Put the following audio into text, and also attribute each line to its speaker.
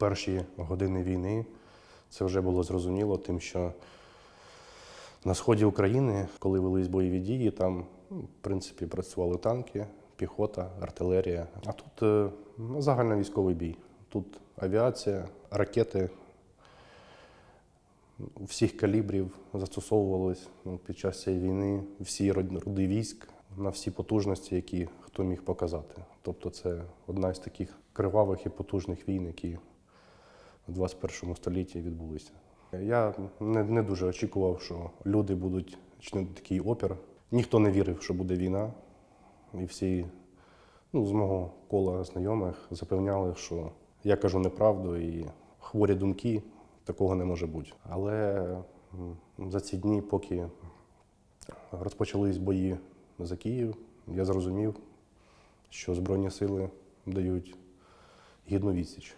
Speaker 1: перші години війни це вже було зрозуміло, тим, що на сході України, коли велись бойові дії, там, ну, в принципі, працювали танки, піхота, артилерія. А тут е, ну, загальновійськовий бій. Тут авіація, ракети всіх калібрів застосовувались ну, під час цієї війни, всі род- роди військ на всі потужності, які хто міг показати. Тобто це одна з таких кривавих і потужних війн, які в 21 столітті відбулися. Я не, не дуже очікував, що люди будуть чинити такий опір. Ніхто не вірив, що буде війна. І всі ну, з мого кола знайомих запевняли, що я кажу неправду і хворі думки, такого не може бути. Але за ці дні, поки розпочались бої за Київ, я зрозумів, що Збройні сили дають гідну відсіч.